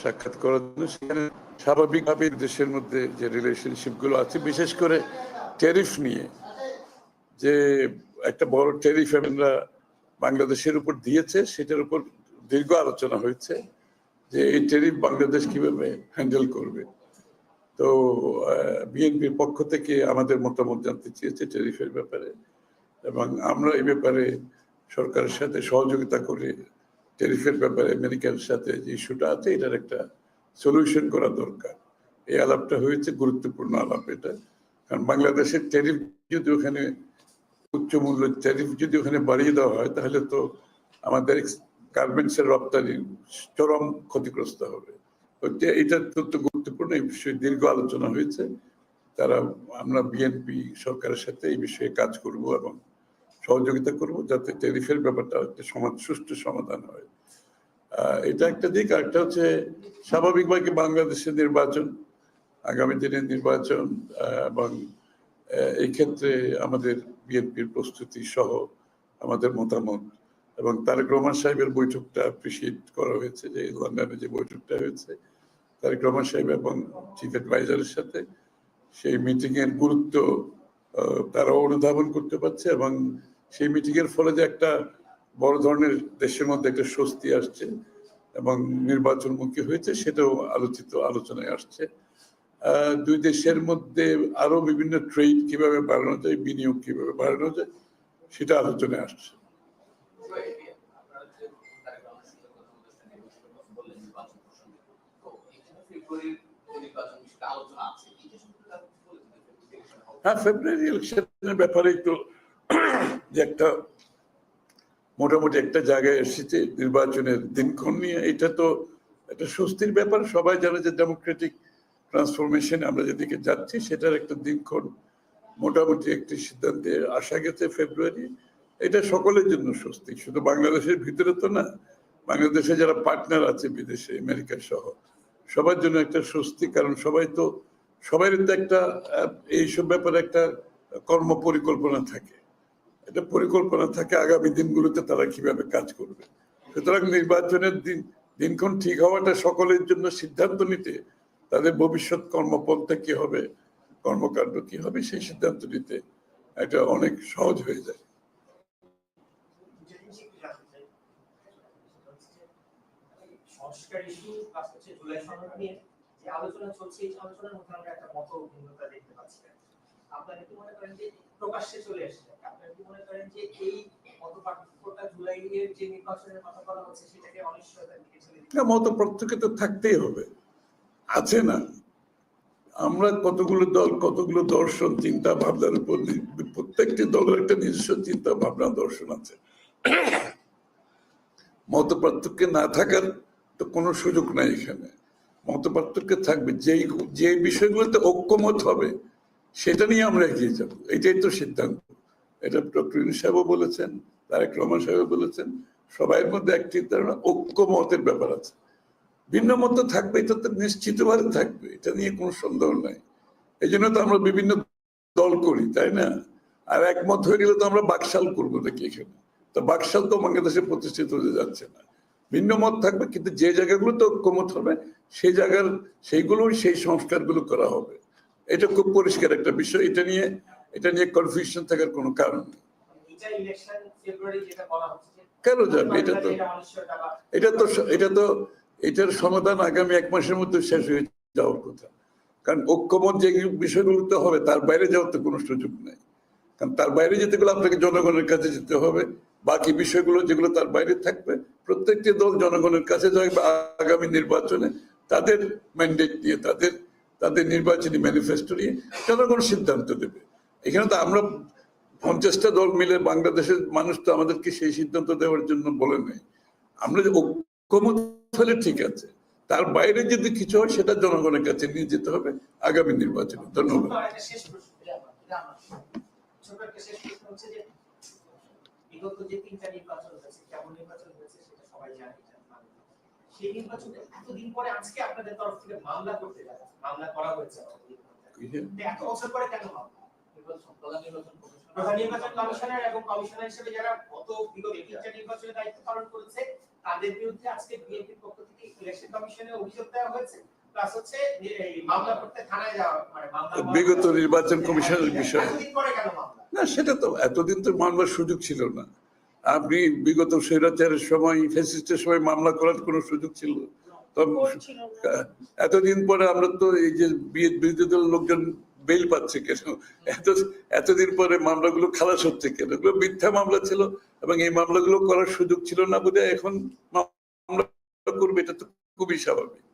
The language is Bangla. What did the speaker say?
সাক্ষাৎ করার জন্য সেখানে স্বাভাবিকভাবে দেশের মধ্যে যে রিলেশনশিপগুলো আছে, বিশেষ করে ট্যারিফ নিয়ে, যে একটা বড় ট্যারিফ আমরা বাংলাদেশের উপর দিয়েছে, সেটার উপর দীর্ঘ আলোচনা হয়েছে যে এই ট্যারিফ বাংলাদেশ কীভাবে হ্যান্ডেল করবে। তো বিএনপির পক্ষ থেকে আমাদের মতামত জানতে চেয়েছে ট্যারিফের ব্যাপারে এবং আমরা এই ব্যাপারে সরকারের সাথে সহযোগিতা করে ট্যারিফের ব্যাপারে আমেরিকার সাথে যে ইস্যুটা আছে, এটার একটা সলিউশন করা দরকার। এই আলাপটা হয়েছে, গুরুত্বপূর্ণ আলাপ এটা। কারণ বাংলাদেশের ট্যারিফ যদি ওখানে, উচ্চ মূল্য ট্যারিফ যদি ওখানে বাড়িয়ে দেওয়া হয়, তাহলে তো আমাদের গার্মেন্টসের রপ্তানি চরম ক্ষতিগ্রস্ত হবে। এটা অত্যন্ত গুরুত্বপূর্ণ, এই বিষয়ে দীর্ঘ আলোচনা হয়েছে। তারা, আমরা বিএনপি সরকারের সাথে এই বিষয়ে কাজ করব এবং সহযোগিতা করব যাতে ট্যারিফের ব্যাপারটা একটা সমাজ, সুষ্ঠু সমাধান হয়। এটা একটা দিক। আর একটা হচ্ছে স্বাভাবিকভাবে বাংলাদেশের নির্বাচন, আগামী দিনের নির্বাচন এবং এই ক্ষেত্রে আমাদের বিএনপির প্রস্তুতি সহ আমাদের মতামত এবং তারেক রহমান সাহেবের বৈঠকটা অ্যাপ্রিসিয়েট করা হয়েছে যে লন্ডনে যে বৈঠকটা হয়েছে। তারেক রহমান সাহেব এবং চিফ অ্যাডভাইজারের সাথে সেই মিটিং এর গুরুত্ব তারা অনুধাবন করতে পারছে এবং সেই মিটিং এর ফলে যে একটা বড় ধরনের দেশের মধ্যে একটা স্বস্তি আসছে এবং নির্বাচনমুখী হয়েছে সেটাও আলোচিত, আলোচনায় আসছে। দুই দেশের মধ্যে আরও বিভিন্ন ট্রেড কীভাবে বাড়ানো যায়, বিনিয়োগ কীভাবে বাড়ানো যায়, সেটা আলোচনায় আসছে। হ্যাঁ ফেব্রুয়ারি ইলেকশনের ব্যাপারে একটু যে একটা মোটামুটি একটা জায়গায় এসেছে নির্বাচনের দিনক্ষণ নিয়ে, এটা তো একটা স্বস্তির ব্যাপার। সবাই জানে যে ডেমোক্রেটিক ট্রান্সফরমেশন আমরা যেদিকে যাচ্ছি, সেটার একটা দিনক্ষণ মোটামুটি একটি সিদ্ধান্তে আসা গেছে ফেব্রুয়ারি। এটা সকলের জন্য স্বস্তি। শুধু বাংলাদেশের ভিতরে তো না, বাংলাদেশে যারা পার্টনার আছে বিদেশে, আমেরিকা সহ, সবার জন্য একটা স্বস্তি। কারণ সবাই তো সবাই তো একটা এইসব ব্যাপারে একটা কর্ম পরিকল্পনা থাকে। একটা পরিকল্পনা থাকে আগামী দিনগুলোতে তারা কীভাবে কাজ করবে। সুতরাং নির্বাচনের দিন, দিনক্ষণ ঠিক হওয়াটা সকলের জন্য সিদ্ধান্ত নিতে তাদের ভবিষ্যৎ কর্মপন্থা কি হবে, কর্মকাণ্ড কি হবে, সেই সিদ্ধান্ত নিতে এটা অনেক সহজ হয়ে যায়। আলোচনা চলছে, এই আলোচনার মধ্যে আমরা একটা মত ভিন্নতা দেখতে পাচ্ছি। আপনারা কি মনে করেন যে প্রকাশ্যে চলে এসেছে আপনারা কি মনে করেন যে এই মত পার্থক্যটা জুলাই এর যে নির্বাচনের কথা বলা হচ্ছে, সেটাকে অনিশ্চয়তার দিকে দিচ্ছে? না মত পার্থক্য তো থাকতেই হবে। আছে না। আমরা কতগুলো দল, কতগুলো দর্শন চিন্তা ভাবনার উপর প্রত্যেকটি দলের একটা নিজস্ব চিন্তা ভাবনা দর্শন আছে। মত পার্থক্য না থাকার তো কোনো সুযোগ নাই এখানে। মত পার্থক্য থাকবে। যেই, যে বিষয়গুলোতে ঐক্যমত হবে সেটা নিয়ে আমরা এগিয়ে যাব। এটাই তো সিদ্ধান্ত। এটা ডক্টর সাহেবও বলেছেন, তারেক রহমান সাহেব বলেছেন, সবাইয়ের মধ্যে একটি ধারণা ঐক্যমতের ব্যাপার আছে। ভিন্ন মত থাকবে, এটা তো নিশ্চিতভাবে থাকবে, এটা নিয়ে কোনো সন্দেহ নাই। এই জন্য তো আমরা বিভিন্ন দল করি, তাই না? আর একমত হয়ে গেলে তো আমরা বাকশাল করব নাকি এখানে? তো বাকশাল তো বাংলাদেশে প্রতিষ্ঠিত হতে যাচ্ছে না। ভিন্ন মত থাকবে, কিন্তু যে জায়গাগুলোতে ঐক্যমত হবে, সেই জায়গার সেইগুলো সেই সংস্কারগুলো করা হবে। এটা খুব পরিষ্কার একটা বিষয় এটা নিয়ে এটা নিয়ে কনফিউশন থাকার কোনো কারণ নেই। কেন যাবে এটা তো এটা এটা তো এটা তো এটার সমাধান আগামী এক মাসের মধ্যে শেষ হয়ে যাওয়ার কথা। কারণ ঐক্যমত যে বিষয়গুলোতে হবে তার বাইরে যাওয়ার তো কোনো সুযোগ নেই। কারণ তার বাইরে যেতে গেলে আপনাকে জনগণের কাছে যেতে হবে। বাকি বিষয়গুলো যেগুলো তার বাইরে থাকবে প্রত্যেকটি দল জনগণের কাছে যাবে আগামী নির্বাচনে তাদের ম্যান্ডেট দিয়ে তাদের তাদের নির্বাচনী ম্যানিফেস্টো নিয়ে জনগণ সিদ্ধান্ত দেবে। এখানে তো আমরা পঞ্চাশটা দল মিলে বাংলাদেশের মানুষ তো আমাদেরকে সেই সিদ্ধান্ত দেওয়ার জন্য বলে নেই। আমরা যে ঐক্যমত হলে ঠিক আছে। তার বাইরে যদি কিছু হয় সেটা জনগণের কাছে নিয়ে যেতে হবে আগামী নির্বাচনে। ধন্যবাদ। বিগত যে নির্বাচন হয়েছে, কেমন নির্বাচন হয়েছে সেটা সবাই জানে। সেই নির্বাচনে এতদিন পরে আজকে আপনাদের তরফ থেকে মামলা করতে যাচ্ছে মামলা করা হয়েছে। আমাদের বিরুদ্ধে। তো এত বছর পরে কেন মামলা? প্রধান নির্বাচন কমিশনার এবং কমিশনার হিসেবে যারা গত বিগত তিনটা নির্বাচনে দায়িত্ব পালন করেছে তাদের বিরুদ্ধে আজকে বিএনপির পক্ষ থেকে ইলেকশন কমিশনে অভিযোগ দেওয়া হয়েছে। যে মামলা করতে থানায় যাওয়া মানে মামলা বিগত নির্বাচন কমিশনের বিষয় এতদিন পরে কেন মামলা? না সেটা তো এতদিন তো মামলার সুযোগ ছিল না। আপনি বিগত স্বৈরাচারের সময় ফেসিস্টের সময় মামলা করার কোনো সুযোগ ছিল। এতদিন পরে আমরা তো এই যে বিরোধী দলের লোকজন বেল পাচ্ছে কেন? এত এতদিন পরে মামলাগুলো খালাস হচ্ছে কেন? এগুলো মিথ্যা মামলা ছিল এবং এই মামলাগুলো করার সুযোগ ছিল না বোধহয় এখন মামলা করবে এটা তো খুবই স্বাভাবিক।